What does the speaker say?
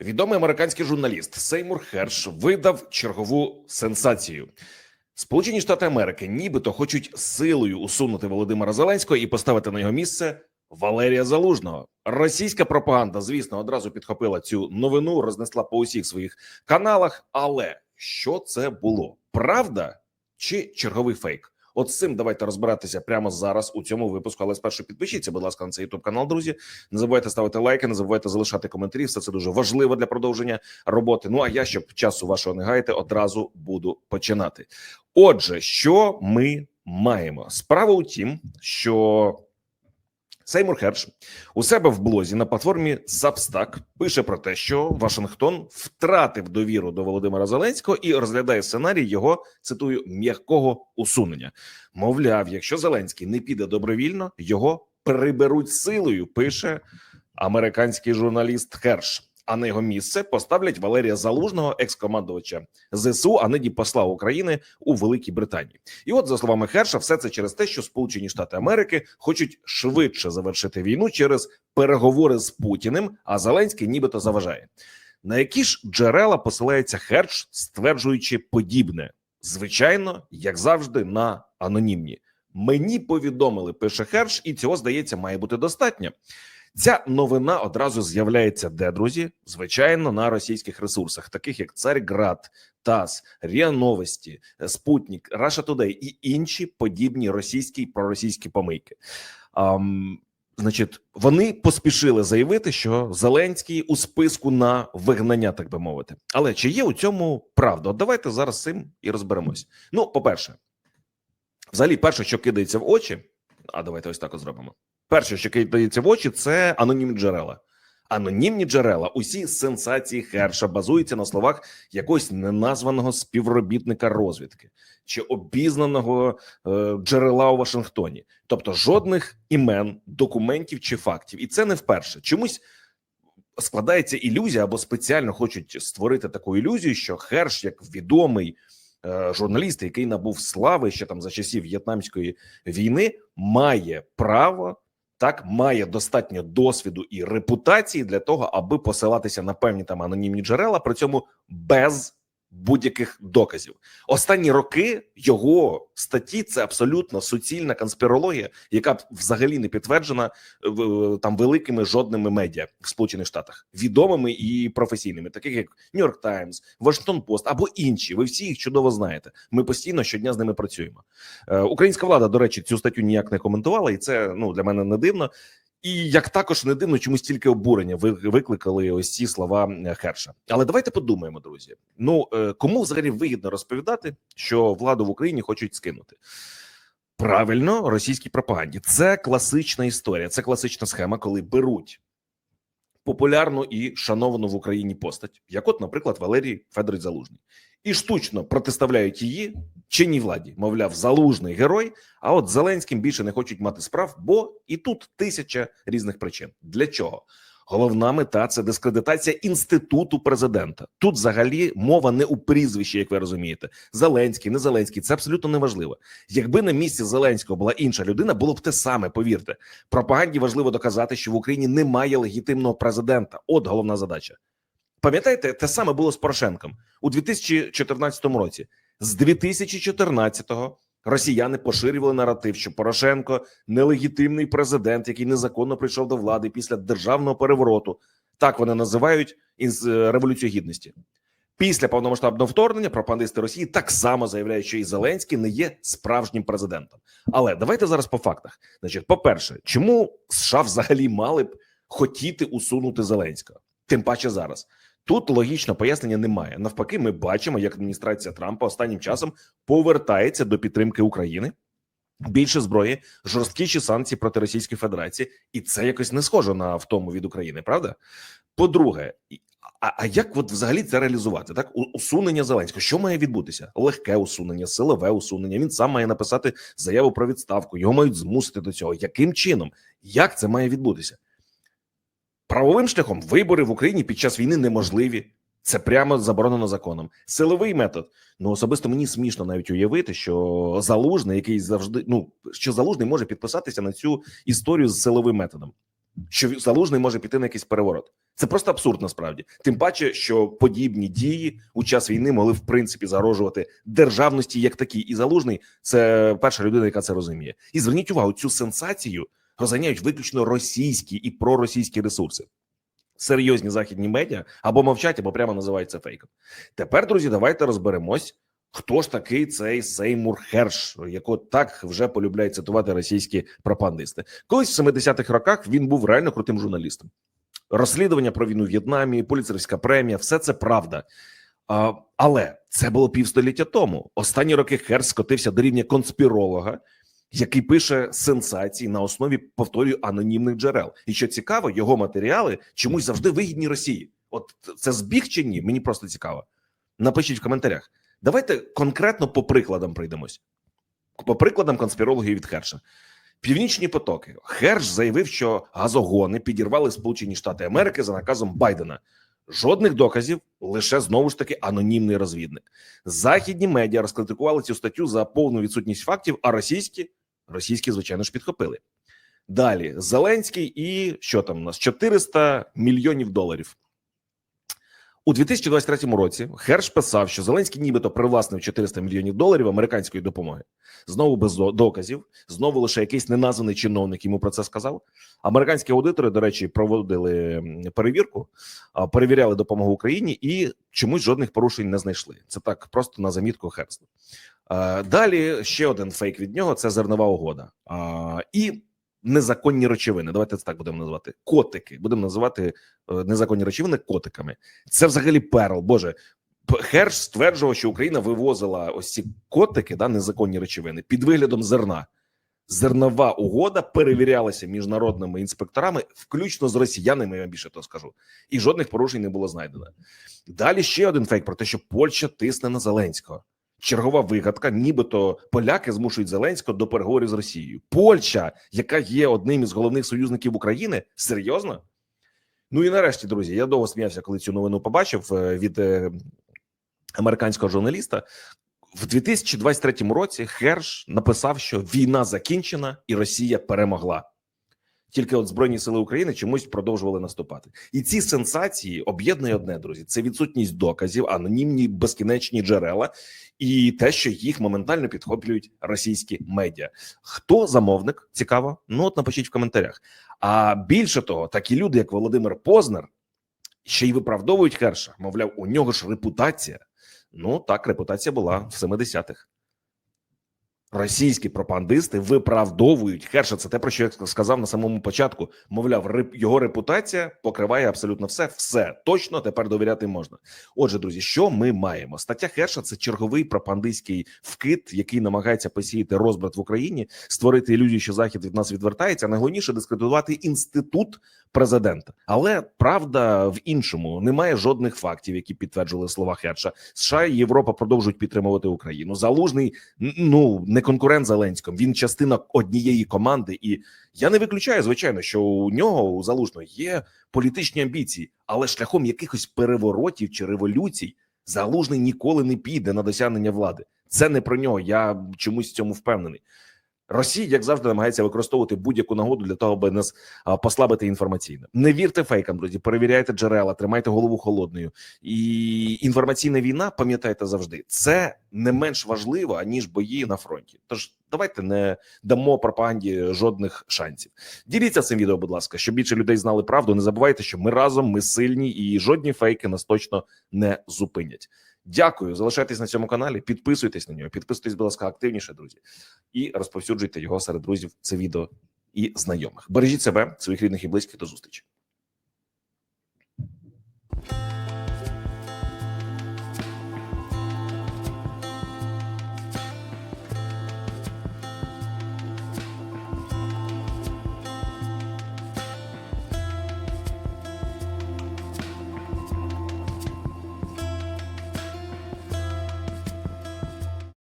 Відомий американський журналіст Сеймур Херш видав чергову сенсацію. Сполучені Штати Америки нібито хочуть силою усунути Володимира Зеленського і поставити на його місце Валерія Залужного. Російська пропаганда, звісно, одразу підхопила цю новину, рознесла по усіх своїх каналах. Але що це було? Правда чи черговий фейк? От з цим давайте розбиратися прямо зараз у цьому випуску. Але спершу підпишіться, будь ласка, на цей youtube канал, друзі. Не забувайте ставити лайки, не забувайте залишати коментарі. Все це дуже важливо для продовження роботи. Ну а я, щоб часу вашого не гаяти, одразу буду починати. Отже, що ми маємо? Справа у тім, що Сеймур Херш у себе в блозі на платформі Substack пише про те, що Вашингтон втратив довіру до Володимира Зеленського і розглядає сценарій його цитую м'якого усунення. Мовляв, якщо Зеленський не піде добровільно, його приберуть силою. Пише американський журналіст Херш. А на його місце поставлять Валерія Залужного, екс-командувача ЗСУ, а нині посла України у Великій Британії. І от за словами Херша, все це через те, що Сполучені Штати Америки хочуть швидше завершити війну через переговори з Путіним, а Зеленський нібито заважає. На які ж джерела посилається Херш, стверджуючи подібне, звичайно, як завжди, на анонімні. Мені повідомили, пише Херш, і цього здається має бути достатньо. Ця новина одразу з'являється де друзі? Звичайно, на російських ресурсах, таких як Царьград, ТАСС, РІА Новості, Спутник, Раша Today і інші подібні російські проросійські помийки. Um, Значить, вони поспішили заявити, що Зеленський у списку на вигнання, так би мовити. Але чи є у цьому правда? От давайте зараз цим і розберемось. Ну, по-перше, взагалі, перше, що кидається в очі, а давайте ось так зробимо. Перше, що кидається в очі, це анонімні джерела. Анонімні джерела, усі сенсації Херша базуються на словах якогось неназваного співробітника розвідки чи обізнаного е, джерела у Вашингтоні, тобто жодних імен, документів чи фактів, і це не вперше. Чомусь складається ілюзія або спеціально хочуть створити таку ілюзію, що Херш, як відомий е, журналіст, який набув слави ще там за часів В'єтнамської війни, має право так має достатньо досвіду і репутації для того, аби посилатися на певні там анонімні джерела, при цьому без будь-яких доказів. Останні роки його статті це абсолютно суцільна конспірологія, яка взагалі не підтверджена там великими жодними медіа в Сполучених Штатах, відомими і професійними, таких як Нью-Йорк Таймс, Вашингтон Пост або інші. Ви всі їх чудово знаєте. Ми постійно щодня з ними працюємо. Е, українська влада, до речі, цю статтю ніяк не коментувала, і це ну для мене не дивно. І як також не дивно, чомусь тільки обурення ви викликали ось ці слова Херша. Але давайте подумаємо, друзі. Ну кому взагалі вигідно розповідати, що владу в Україні хочуть скинути? Правильно, російській пропаганді. Це класична історія, це класична схема, коли беруть популярну і шановану в Україні постать, як, от, наприклад, Валерій Федорович Залужний, і штучно протиставляють її чинній владі. Мовляв, залужний герой. А от Зеленським більше не хочуть мати справ, бо і тут тисяча різних причин. Для чого? Головна мета це дискредитація інституту президента. Тут взагалі мова не у прізвищі, як ви розумієте. Зеленський, не Зеленський. Це абсолютно неважливо. Якби на місці Зеленського була інша людина, було б те саме. Повірте, пропаганді важливо доказати, що в Україні немає легітимного президента. От головна задача. Пам'ятаєте, те саме було з Порошенком у 2014 році. З 2014-го росіяни поширювали наратив, що Порошенко нелегітимний президент, який незаконно прийшов до влади після державного перевороту. Так вони називають із революцію гідності. Після повномасштабного вторгнення пропагандисти Росії так само заявляють, що і Зеленський не є справжнім президентом. Але давайте зараз по фактах. Значить, по перше, чому США взагалі мали б хотіти усунути Зеленського? Тим паче зараз. Тут логічного пояснення немає. Навпаки, ми бачимо, як адміністрація Трампа останнім часом повертається до підтримки України. Більше зброї, жорсткіші санкції проти Російської Федерації, і це якось не схоже на втому від України. Правда? По-друге, а а як от взагалі це реалізувати? Так, усунення Зеленського, що має відбутися? Легке усунення, силове усунення. Він сам має написати заяву про відставку. Його мають змусити до цього. Яким чином? Як це має відбутися? Правовим шляхом вибори в Україні під час війни неможливі. Це прямо заборонено законом. Силовий метод. Ну особисто мені смішно навіть уявити, що залужний, який завжди ну що залужний може підписатися на цю історію з силовим методом. що залужний може піти на якийсь переворот. Це просто абсурд насправді. Тим паче, що подібні дії у час війни могли в принципі загрожувати державності як такій. І залужний це перша людина, яка це розуміє. І зверніть увагу, цю сенсацію розганяють виключно російські і проросійські ресурси. Серйозні західні медіа або мовчать, або прямо називають це фейком. Тепер, друзі, давайте розберемось, хто ж такий цей Сеймур Херш, якого так вже полюбляють цитувати російські пропагандисти. Колись в 70-х роках він був реально крутим журналістом. Розслідування про війну в В'єтнамі, поліцейська премія, все це правда. А, але це було півстоліття тому. Останні роки Херш скотився до рівня конспіролога, який пише сенсації на основі повторюю анонімних джерел. І що цікаво, його матеріали чомусь завжди вигідні Росії. От це збіг чи ні? Мені просто цікаво. Напишіть в коментарях. Давайте конкретно по прикладам пройдемось. По прикладам конспірологів від Херша. Північні потоки. Херш заявив, що газогони підірвали Сполучені Штати Америки за наказом Байдена. Жодних доказів, лише знову ж таки анонімний розвідник. Західні медіа розкритикували цю статтю за повну відсутність фактів, а російські російські, звичайно ж, підхопили. Далі Зеленський і що там у нас 400 мільйонів доларів. У 2023 році Херш писав, що Зеленський нібито привласнив 400 мільйонів доларів американської допомоги. Знову без доказів, знову лише якийсь неназваний чиновник йому про це сказав. Американські аудитори, до речі, проводили перевірку, перевіряли допомогу Україні і чомусь жодних порушень не знайшли. Це так просто на замітку Херста. Е, Далі ще один фейк від нього: це зернова угода. І незаконні речовини. Давайте це так будемо називати. Котики. Будемо називати е, незаконні речовини котиками. Це взагалі перл. Боже, Херш стверджував, що Україна вивозила ось ці котики, да, незаконні речовини, під виглядом зерна. Зернова угода перевірялася міжнародними інспекторами, включно з росіянами. Я вам більше то скажу, і жодних порушень не було знайдено. Далі ще один фейк про те, що Польща тисне на Зеленського. Чергова вигадка, нібито поляки змушують Зеленського до переговорів з Росією. Польща, яка є одним із головних союзників України, серйозно? Ну і нарешті, друзі, я довго сміявся, коли цю новину побачив е, від е, американського журналіста. В 2023 році Херш написав, що війна закінчена і Росія перемогла. Тільки от Збройні сили України чомусь продовжували наступати. І ці сенсації об'єднує одне, друзі: це відсутність доказів, анонімні безкінечні джерела, і те, що їх моментально підхоплюють російські медіа. Хто замовник? Цікаво? Ну от напишіть в коментарях. А більше того, такі люди, як Володимир Познер, ще й виправдовують Херша. Мовляв, у нього ж репутація. Ну так, репутація була в 70-х. Російські пропагандисти виправдовують Херша. Це те, про що я сказав на самому початку. Мовляв, його репутація покриває абсолютно все. Все точно тепер довіряти можна. Отже, друзі, що ми маємо? Стаття Херша це черговий пропагандистський вкид, який намагається посіяти розбрат в Україні, створити ілюзію, що захід від нас відвертається. а Найголовніше дискредитувати інститут президента. Але правда в іншому немає жодних фактів, які підтверджували слова Херша. США і Європа продовжують підтримувати Україну. Залужний ну не конкурент Зеленському. Він частина однієї команди, і я не виключаю, звичайно, що у нього у залужного є політичні амбіції, але шляхом якихось переворотів чи революцій залужний ніколи не піде на досягнення влади. Це не про нього. Я чомусь цьому впевнений. Росія, як завжди, намагається використовувати будь-яку нагоду для того, аби нас послабити інформаційно. Не вірте фейкам, друзі. Перевіряйте джерела, тримайте голову холодною. І інформаційна війна, пам'ятайте завжди, це не менш важливо аніж бої на фронті. Тож давайте не дамо пропаганді жодних шансів. Діліться цим відео, будь ласка, щоб більше людей знали правду. Не забувайте, що ми разом, ми сильні, і жодні фейки нас точно не зупинять. Дякую, залишайтесь на цьому каналі, підписуйтесь на нього, підписуйтесь, будь ласка, активніше, друзі, і розповсюджуйте його серед друзів. Це відео і знайомих. Бережіть себе, своїх рідних і близьких. До зустрічі.